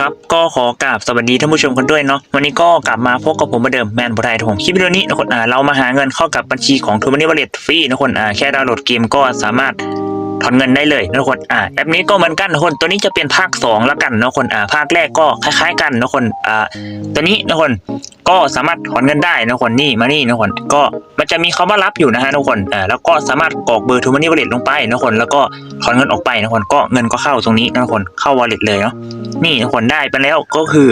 ครับก็ขอกราบสวัสดีท่านผู้ชมกันด้วยเนาะวันนี้ก็กลับมาพบกับผมเหมือนเดิมแมนบอไทยผมคลิปวิดีโอนี้นะคนอ่าเรามาหาเงินเข้ากับบัญชีของทูมันนี่วอลเล็ตฟรีนะคนอ่าแค่ดาวน์โหลดเกมก็สามารถ ถอนเงินได้เลยนะคนอ่าแอปนี้ก็เหมือนกันนะคนตัวนี้จะเป็นภาค 2 แล้วกันนะคนอ่าภาคแรกก็คล้ายๆ กันนะคนอ่าตัวนี้นะคนก็สามารถถอนเงินได้นะคนนี่มานี่นะคนก็มันจะมีคำว่ารับอยู่นะฮะทุกคนอ่าแล้วก็สามารถกรอกเบอร์ทูมันนี่วอลเล็ตลงไปนะคนแล้วก็ถอนเงินออกไปนะคนก็เงินก็เข้าตรงนี้นะคนเข้าวอลเล็ตเลยเนาะนี่ทุกคนได้ไปแล้วก็คือ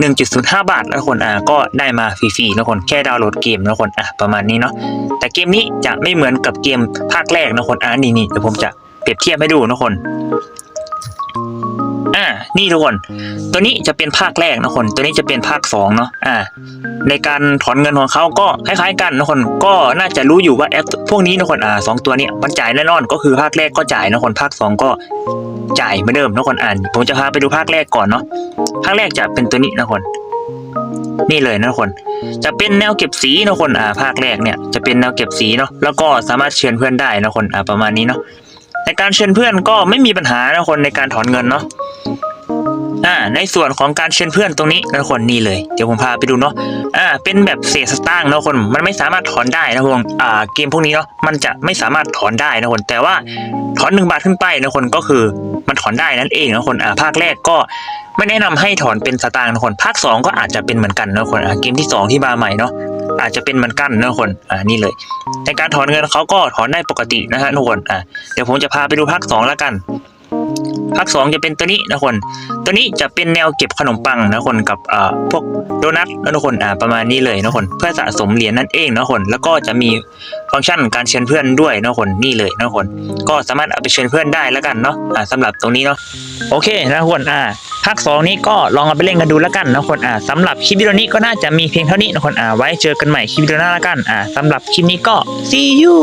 1.05 บาทแล้วทุกคนอ่าก็ได้มาฟรีๆนะทุกคนแค่ดาวน์โหลดเกมนะทุกคนอะประมาณนี้เนาะแต่เกมนี้จะไม่เหมือนกับเกมภาคแรกนะทุกคนอ่านี่นี่เดี๋ยวผมจะ เปรียบเทียบให้ดูนะคนอ่า นี่ทุกคน ตัวนี้จะเป็นภาคแรกนะคน ตัวนี้จะเป็นภาคสองเนาะ อ่า ในการถอนเงินของเขาก็คล้ายๆกันนะคน ก็น่าจะรู้อยู่ว่าแอปพวกนี้นะคน อ่าสองตัวนี้มันจ่ายแน่นอน ก็คือภาคแรกก็จ่ายนะคน ภาคสองก็จ่ายเหมือนเดิมนะคนอ่าน ผมจะพาไปดูภาคแรกก่อนเนาะ ภาคแรกจะเป็นตัวนี้นะคน นี่เลยนะคน จะเป็นแนวเก็บสีนะคน อ่า ภาคแรกเนี่ยจะเป็นแนวเก็บสีเนาะ แล้วก็สามารถเชิญเพื่อนได้นะคน อ่า ประมาณนี้เนาะ ในการเชิญเพื่อนก็ไม่มีปัญหานะคนในการถอนเงินเนาะอ่าในส่วนของการเชิญเพื่อนตรงนี้นะคนนี่เลย เดี๋ยวผมพาไปดูเนาะอ่าเป็นแบบเศษสตางค์นะคนมันไม่สามารถถอนได้นะคนอ่าเกมพวกนี้เนาะมันจะไม่สามารถถอนได้นะคน แต่ว่าถอนหนึ่งบาทขึ้นไปนะคนก็คือมันถอนได้นั่นเองนะคนอ่าภาคแรกก็ไม่แนะนำให้ถอนเป็นสตางค์นะคน ภาคสองก็อาจจะเป็นเหมือนกันนะคนอ่าเกมที่สองที่มาใหม่เนาะ อาจจะเป็นมือนกั้นนะคนอ่านี่เลย ในการถอนเงินเขาก็ถอนได้ปกตินะฮะทุกคนอ่าเดี๋ยวผมจะพาไปดูภาคสองแล้วกันภาคสองจะเป็นตัวนี้นะคน ตัวนี้จะเป็นแนวเก็บขนมปังนะคนกับอ่าพวกโดนัทนะทุกคนอ่าประมาณนี้เลยนะคนเพื่อสะสมเหรียญนั่นเองนะคน แล้วก็จะมีฟังก์ชันการเชิญเพื่อนด้วยนะคนนี่เลยนะคน ก็สามารถเอาไปเชิญเพื่อนได้แล้วกันเนาะอ่าสำหรับตรงนี้เนาะโอเคนะทุกคนอ่า ภาคสองนี้ก็ลองเอาไปเล่นกันดูแล้วกันนะคนอ่าสำหรับคลิปวิดีโอนี้ก็น่าจะมีเพียงเท่านี้นะคนอ่าไว้เจอกันใหม่คลิปวิดีโอหน้าแล้วกันอ่าสำหรับคลิปนี้ก็ see you